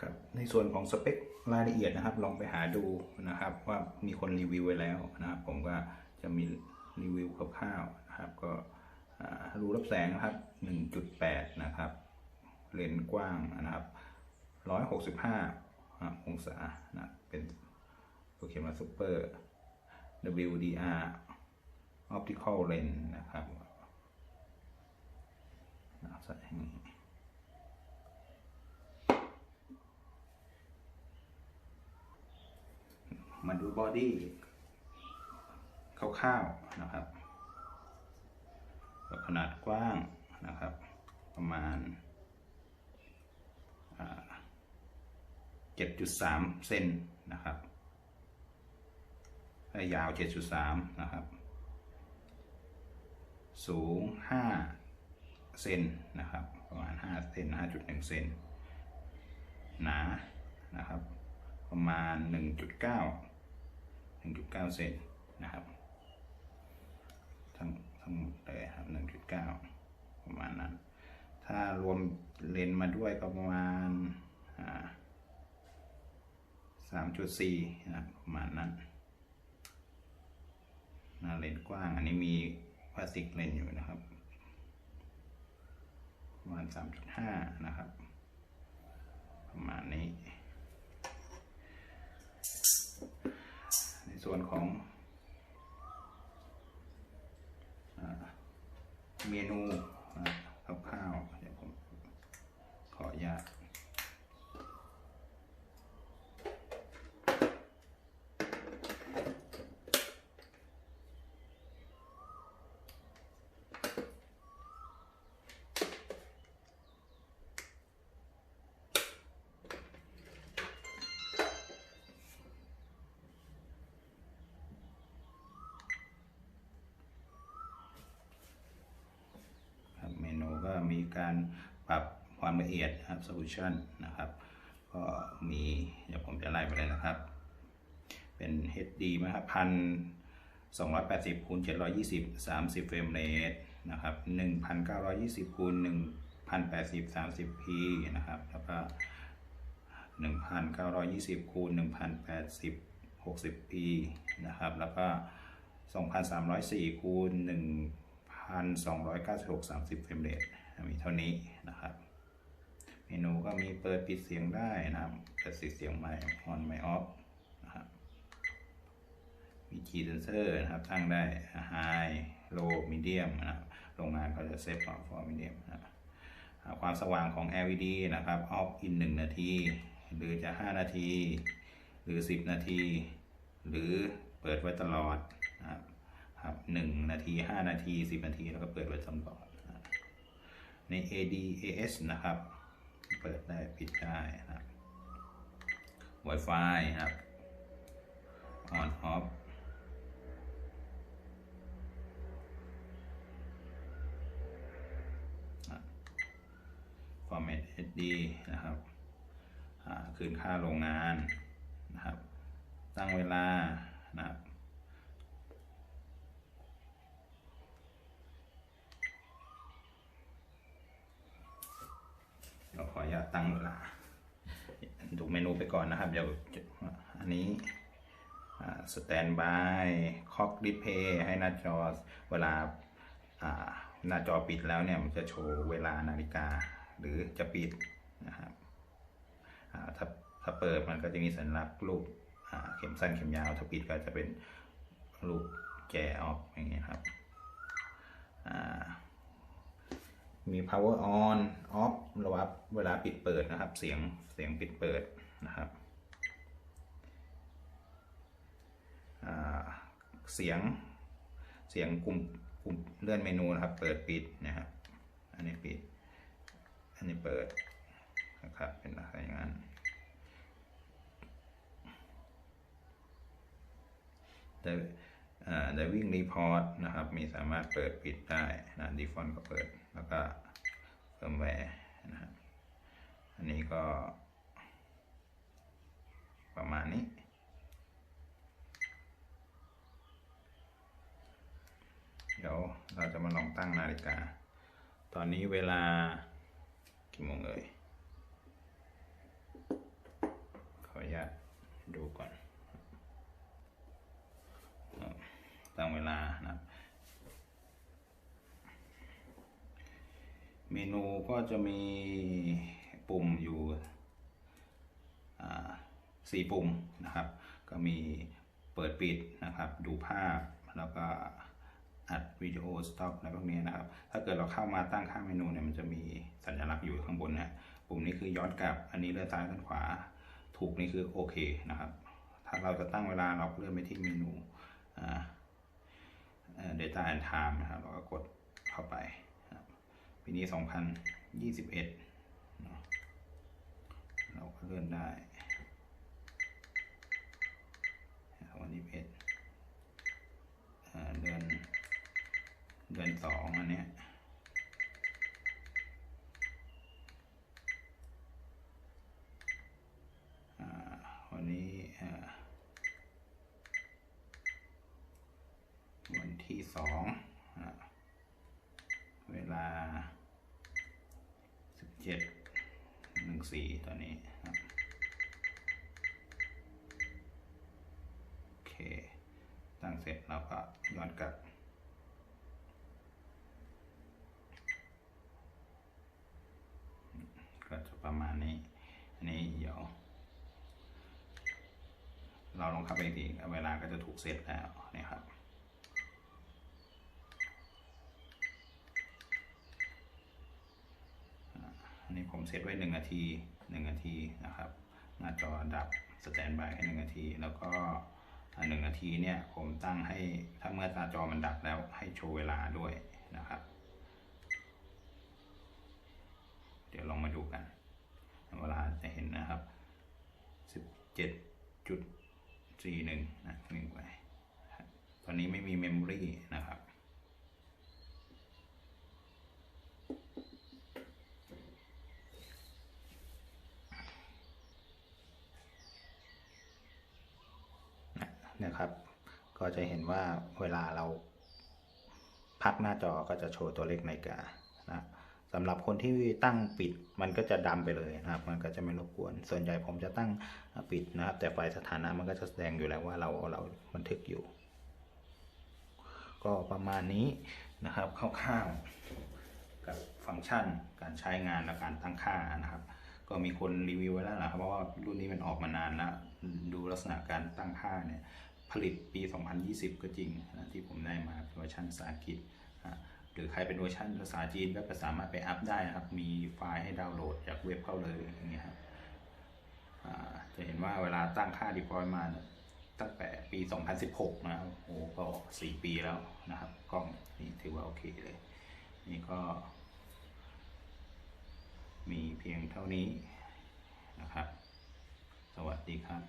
ครับในส่วนของสเปครายละเอียดนะครับ ลองไปหาดูนะครับ ว่ามีคนรีวิวไว้แล้วนะครับ ผมก็จะมีรีวิวคร่าวๆนะครับ ก็รูรับแสงนะครับ 1.8 นะครับ เลนส์กว้างนะครับ 165 องศานะเป็นโปรเคมาซูเปอร์ WDR optical lens นะครับอ่าใส่อย่างนี้ มาดูบอดี้คร่าวๆนะครับขนาดกว้างนะครับ ประมาณอ่า7.3 เซนนะครับยาว 7.3 นะครับ สูง 5 เซนนะครับ ประมาณ 5 เซน 5.1 เซน หนา นะครับ ประมาณ 1.9 1.9 เซนนะครับ ทั้งทั้งหมดเลยครับ 1.9 ประมาณนั้น ถ้ารวมเลนมาด้วยก็ประมาณ3.4นะประมาณนั้นหน้าเลนกว้าง อันนี้มีพลาสติกเลนอยู่นะครับประมาณ3.5 นะครับ ประมาณนี้ ส่วนของอเมนูกับข้าวเดี๋ยวผมขออนุญาตครับเ็มีการปรับความละเอียดนะครับ solution นะครับ ก็มีเดี๋ยวผมจะไล่ไปเลยนะครับ เป็น HD นะครับพันสองร้อยแปดสิบคูณเจ็ดร้อยยี่สิบสามสิบเฟรมเรทนะครับหนึ่งพันเก้าร้อยยี่สิบคูณหนึ่งพันแปดสิบสามสิบพีนะครับ แล้วก็หนึ่งพันเก้าร้อยยี่สิบคูณหนึ่งพันแปดสิบหกสิบพีนะครับ แล้วก็สองพันสามร้อยสี่คูณหนึ่งพันสองร้อยเก้าสิบหกสามสิบเฟรมเรท มีเท่านี้นะครับ เมนูก็มีเปิดปิดเสียงได้นะครับเปิดเสียงใหม่ on ไม่ off นะครับมี key sensor นะครับตั้งได้ high low medium นะครับโรงงานเขาจะเซฟของ for medium นะครับความสว่างของ LED นะครับ off in 1 นาที หรือจะ 5 นาที หรือ 10 นาที หรือเปิดไว้ตลอดนะครับครับ1นาที 5 นาที 10 นาที แล้วก็เปิดไว้ตลอด ใน ADAS นะครับ เปิดได้ปิดได้นะครับ Wi-Fi ครับ on off อะ format HD นะครับอ่าคืนค่าโรงงานนะครับ ตั้งเวลานะครับ เดี๋ยวขออนุญา ตั้งเวลาดูเมนูไปก่อนนะครับ เดี๋ยวอันนี้สแตนบายคอกดิเพย์ให้หน้าจอเวลาหน้าจอปิดแล้วเนี่ยมันจะโชว์เวลานาฬิกา หรือจะปิดนะครับถ้าถ้าเปิดมันก็จะมีสัญลักษณ์รูปเข็มสั้นเข็มยาว ถ้าปิดก็จะเป็นรูปแกออกอย่างเงี้ยครับอ่า มี power on off ระวับเวลาปิดเปิดนะครับ เสียงเสียงปิดเปิดนะครับเสียงเสียงกลุ่มกลุ่มเลื่อนเมนูนะครับ เปิดปิดนะครับอันนี้ปิด อันนี้เปิดนะครับเป็นอะไรอย่างนั้นแต่ แต่วิ่งรีพอร์ตนะครับ มีสามารถเปิดปิดได้นะดีฟอนก็เปิด แล้วก็เฟิร์มแวร์นะครับ อันนี้ก็ ประมาณนี้ เดี๋ยวเราจะมาลองตั้งนาฬิกา ตอนนี้เวลากี่โมงเอ่ยดูก่อน ตั้งเวลานะครับ เมนูก็จะมีปุ่มอยู่สี่ปุ่มนะครับ ก็มีเปิดปิดนะครับ ดูภาพแล้วก็อัดวิดีโอสต็อปอะไรพวกนี้นะครับ ถ้าเกิดเราเข้ามาตั้งค่าเมนูเนี่ยมันจะมีสัญลักษณ์อยู่ข้างบนนะปุ่มนี้คือย้อนกลับ อันนี้เลื่อนซ้ายเลื่อนขวา ถูกนี่คือโอเคนะครับ ถ้าเราจะตั้งเวลาเราเลื่อนไปที่เมนูอ่า data and time นะครับเราก็กดเข้าไปนะครับปีนี้ 2021เนอะเราก็เลื่อนได้2021เอ่อเดือนเดือนสองอันเนี้ยอ่าวันนี้เอ่อวัน ที่สองเวลาสิบเจ็ดหนึ่งสี่ตอนนี้โอเค ตั้งเสร็จเราก็ย้อนกลับก็จะประมาณนี้ อันนี้เดี๋ยว เราลองเข้าไปอีกทีเวลาก็จะถูกเซตแล้วนี่ครับ อันนี้ผมเซตไว้หนึ่งนาทีหนึ่งนาทีนะครับ หน้าจอดับสแตนบายให้หนึ่งนาที แล้วก็หนึ่งนาทีเนี่ยผมตั้งให้ถ้าเมื่อหน้าจอมันดับแล้วให้โชว์เวลาด้วยนะครับ เดี๋ยวลองมาดูกัน เวลาจะเห็นนะครับสิบเจ็ดจุดสี่หนึ่งนะหนึ่งไปครับตอนนี้ไม่มีเมมโมรีนะครับ นะครับ ก็จะเห็นว่าเวลาเราพักหน้าจอก็จะโชว์ตัวเลขนาฬิกานะสำหรับคนที่ตั้งปิดมันก็จะดำไปเลยนะครับ มันก็จะไม่รบกวน ส่วนใหญ่ผมจะตั้งปิดนะครับ แต่ไฟสถานะมันก็จะแสดงอยู่แล้วว่าเราเราบันทึกอยู่ ก็ประมาณนี้นะครับคร่าวๆกับฟังก์ชันการใช้งานและการตั้งค่านะครับ ก็มีคนรีวิวไว้แล้วนะครับเพราะว่ารุ่นนี้มันออกมานานแล้ว ดูลักษณะการตั้งค่าเนี่ยผลิตปี 2020 ก็จริงนะที่ผมได้มาเป็นเวอร์ชันภาษาอังกฤษนะหรือใครเป็นเวอร์ชันภาษาจีนก็สามารถไปอัพได้นะครับ มีไฟล์ให้ดาวน์โหลดจากเว็บเข้าเลยอย่างเงี้ยครับจะเห็นว่าเวลาตั้งค่า deploy มาตั้งแต่ปี 2016 นะครับโอ้โหก็ 4 ปีแล้วนะครับ กล้องนี่ถือว่าโอเคเลย นี่ก็ มีเพียงเท่านี้นะครับ สวัสดีครับ